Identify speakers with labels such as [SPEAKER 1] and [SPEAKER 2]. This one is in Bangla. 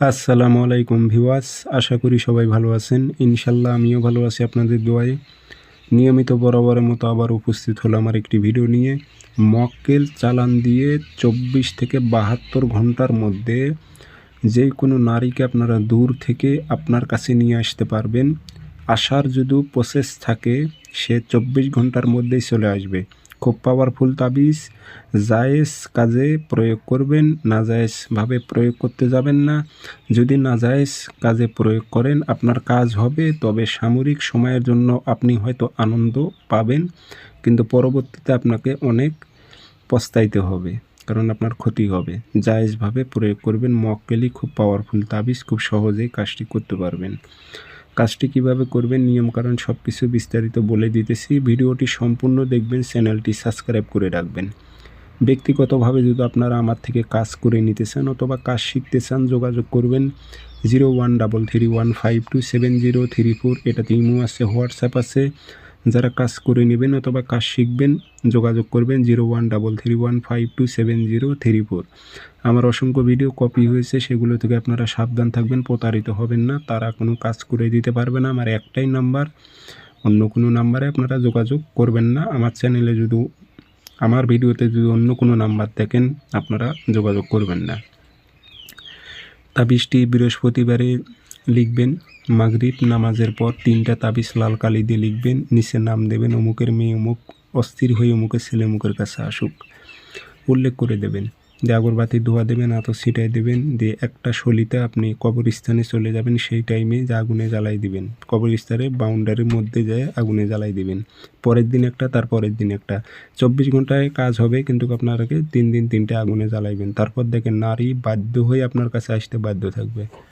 [SPEAKER 1] আসসালামু আলাইকুম ভিওয়াস আশা করি সবাই ভালো আছেন। ইনশাল্লাহ আমিও ভালো আছি আপনাদের দোয়ায়। নিয়মিত বরাবরের মতো আবার উপস্থিত হলো আমার একটি ভিডিও নিয়ে। মক্কেল চালান দিয়ে চব্বিশ থেকে বাহাত্তর ঘণ্টার মধ্যে যে কোনো নারীকে আপনারা দূর থেকে আপনার কাছে নিয়ে আসতে পারবেন। আসার যদি প্রসেস থাকে, সে চব্বিশ ঘণ্টার মধ্যেই চলে আসবে। খুব পাওয়ারফুল তাবিজ। জায়েজ কাজে প্রয়োগ করবেন নাজায়েজভাবে প্রয়োগ করতে যাবেন না। যদি নাজায়েজ কাজে প্রয়োগ করেন, আপনার কাজ হবে, তবে সামরিক সময়ের জন্য আপনি হয়তো আনন্দ পাবেন, কিন্তু পরবর্তীতে আপনাকে অনেক পস্তাইতে হবে, কারণ আপনার ক্ষতি হবে। জায়েজভাবে প্রয়োগ করবেন মক্কেলি খুব পাওয়ারফুল তাবিজ, খুব সহজেই কাজটি করতে পারবেন। কাজটি কীভাবে করবেন নিয়মকানুন সব কিছু বিস্তারিত বলে দিতেছি। ভিডিওটি সম্পূর্ণ দেখবেন, চ্যানেলটি সাবস্ক্রাইব করে রাখবেন। ব্যক্তিগতভাবে যদি আপনারা আমার থেকে কাজ করে নিতে চান অথবা কাজ শিখতে চান, যোগাযোগ করবেন zero one double three one five two seven zero three four. এটাতে ইমো আছে, হোয়াটসঅ্যাপ আছে। যারা কাজ করে নেবেন অথবা কাজ শিখবেন, যোগাযোগ করবেন zero one double three one five two seven zero three four. আমার অসংখ্য ভিডিও কপি হয়েছে, সেগুলো থেকে আপনারা সাবধান থাকবেন, প্রতারিত হবেন না। তারা কোনো কাজ করে দিতে পারবে না। আমার একটাই নাম্বার অন্য কোনো নাম্বারে আপনারা যোগাযোগ করবেন না। আমার চ্যানেলে যদি, আমার ভিডিওতে যদি অন্য কোনো নাম্বার দেখেন, আপনারা যোগাযোগ করবেন না। তাবিজটি বৃহস্পতিবারে লিখবেন। মাগরিব নামাজের পর তিনটা তাবিজ লাল কালি দিয়ে লিখবেন, নিচে নাম দেবেন, অমুকের মেয়ে অমুক, অস্থির হয়ে অমুকের ছেলে অমুকের কাছে আসুক। উল্লেখ করে দেবেন। দিয়ে আগরবাতি ধোয়া দেবেন আতো ছিটাই দেবেন, দিয়ে একটা শলিতে আপনি কবরস্থানে চলে যাবেন সেই টাইমে যে আগুনে জ্বালাই দিবেন। কবরস্থানে বাউন্ডারির মধ্যে যায় আগুনে জ্বালাই দিবেন। পরের দিন একটা, তার পরের দিন একটা। চব্বিশ ঘন্টায় কাজ হবে, কিন্তু আপনারাকে তিন দিন তিনটে আগুনে জ্বালাইবেন। তারপর দেখেন নারী বাধ্য হয়ে আপনার কাছে আসতে বাধ্য থাকবে।